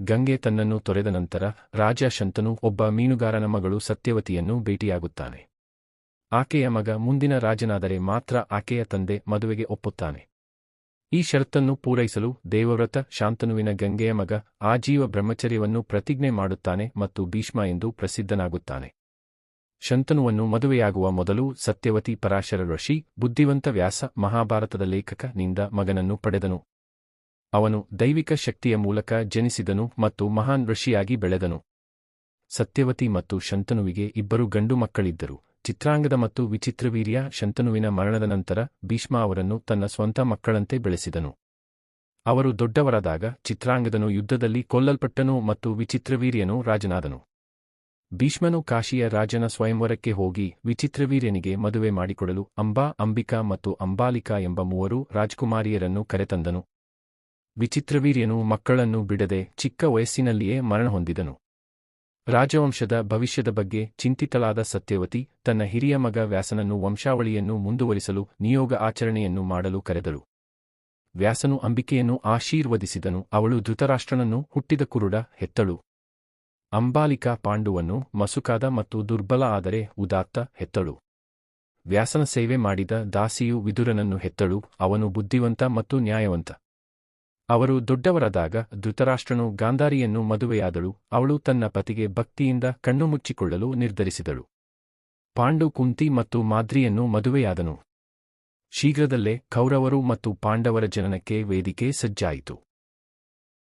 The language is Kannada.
ಗಂಗೆ ತನ್ನನ್ನು ತೊರೆದ ನಂತರ ರಾಜ ಶಂತನು ಒಬ್ಬ ಮೀನುಗಾರನ ಮಗಳು ಸತ್ಯವತಿಯನ್ನು ಭೇಟಿಯಾಗುತ್ತಾನೆ. ಆಕೆಯ ಮಗ ಮುಂದಿನ ರಾಜನಾದರೆ ಮಾತ್ರ ಆಕೆಯ ತಂದೆ ಮದುವೆಗೆ ಒಪ್ಪುತ್ತಾನೆ. ಈ ಷರತ್ತನ್ನು ಪೂರೈಸಲು ದೇವವ್ರತ ಶಾಂತನುವಿನ ಗಂಗೆಯ ಮಗ ಆಜೀವ ಬ್ರಹ್ಮಚರ್ಯವನ್ನು ಪ್ರತಿಜ್ಞೆ ಮಾಡುತ್ತಾನೆ ಮತ್ತು ಭೀಷ್ಮ ಎಂದು ಪ್ರಸಿದ್ಧನಾಗುತ್ತಾನೆ. ಶಂತನುವನ್ನು ಮದುವೆಯಾಗುವ ಮೊದಲು ಸತ್ಯವತಿ ಪರಾಶರ ಋಷಿ ಬುದ್ಧಿವಂತ ವ್ಯಾಸ ಮಹಾಭಾರತದ ಲೇಖಕ ನಿಂದ ಮಗನನ್ನು ಪಡೆದನು. ಅವನು ದೈವಿಕ ಶಕ್ತಿಯ ಮೂಲಕ ಜನಿಸಿದನು ಮತ್ತು ಮಹಾನ್ ಋಷಿಯಾಗಿ ಬೆಳೆದನು. ಸತ್ಯವತಿ ಮತ್ತು ಶಂತನುವಿಗೆ ಇಬ್ಬರು ಗಂಡು ಮಕ್ಕಳಿದ್ದರು. ಚಿತ್ರಾಂಗದ ಮತ್ತು ವಿಚಿತ್ರವೀರ್ಯ ಶಂತನುವಿನ ಮರಣದ ನಂತರ ಭೀಷ್ಮ ಅವರನ್ನು ತನ್ನ ಸ್ವಂತ ಮಕ್ಕಳಂತೆ ಬೆಳೆಸಿದನು. ಅವರು ದೊಡ್ಡವರಾದಾಗ ಚಿತ್ರಾಂಗದನು ಯುದ್ಧದಲ್ಲಿ ಕೊಲ್ಲಲ್ಪಟ್ಟನು ಮತ್ತು ವಿಚಿತ್ರವೀರ್ಯನು ರಾಜನಾದನು. ಭೀಷ್ಮನು ಕಾಶಿಯ ರಾಜನ ಸ್ವಯಂವರಕ್ಕೆ ಹೋಗಿ ವಿಚಿತ್ರವೀರ್ಯನಿಗೆ ಮದುವೆ ಮಾಡಿಕೊಡಲು ಅಂಬಾ, ಅಂಬಿಕಾ ಮತ್ತು ಅಂಬಾಲಿಕಾ ಎಂಬ ಮೂವರು ರಾಜಕುಮಾರಿಯರನ್ನು ಕರೆತಂದನು. ವಿಚಿತ್ರವೀರ್ಯನು ಮಕ್ಕಳನ್ನು ಬಿಡದೆ ಚಿಕ್ಕ ವಯಸ್ಸಿನಲ್ಲಿಯೇ ಮರಣ ಹೊಂದಿದನು. ರಾಜವಂಶದ ಭವಿಷ್ಯದ ಬಗ್ಗೆ ಚಿಂತಿತಳಾದ ಸತ್ಯವತಿ ತನ್ನ ಹಿರಿಯ ಮಗ ವ್ಯಾಸನನ್ನು ವಂಶಾವಳಿಯನ್ನು ಮುಂದುವರಿಸಲು ನಿಯೋಗ ಆಚರಣೆಯನ್ನು ಮಾಡಲು ಕರೆದಳು. ವ್ಯಾಸನು ಅಂಬಿಕೆಯನ್ನು ಆಶೀರ್ವದಿಸಿದನು, ಅವಳು ಧೃತರಾಷ್ಟ್ರನನ್ನು ಹುಟ್ಟಿದ ಕುರುಡ ಹೆತ್ತಳು. ಅಂಬಾಲಿಕಾ ಪಾಂಡುವನ್ನು ಮಸುಕಾದ ಮತ್ತು ದುರ್ಬಲ ಆದರೆ ಉದಾತ್ತ ಹೆತ್ತಳು. ವ್ಯಾಸನ ಸೇವೆ ಮಾಡಿದ ದಾಸಿಯು ವಿದುರನನ್ನು ಹೆತ್ತಳು, ಅವನು ಬುದ್ಧಿವಂತ ಮತ್ತು ನ್ಯಾಯವಂತ. ಅವರು ದೊಡ್ಡವರಾದಾಗ ಧೃತರಾಷ್ಟ್ರನು ಗಾಂಧಾರಿಯನ್ನು ಮದುವೆಯಾದಳು, ಅವಳು ತನ್ನ ಪತಿಗೆ ಭಕ್ತಿಯಿಂದ ಕಣ್ಣು ಮುಚ್ಚಿಕೊಳ್ಳಲು ನಿರ್ಧರಿಸಿದಳು. ಪಾಂಡು ಕುಂತಿ ಮತ್ತು ಮಾದ್ರಿಯನ್ನು ಮದುವೆಯಾದನು. ಶೀಘ್ರದಲ್ಲೇ ಕೌರವರು ಮತ್ತು ಪಾಂಡವರ ಜನನಕ್ಕೆ ವೇದಿಕೆ ಸಜ್ಜಾಯಿತು.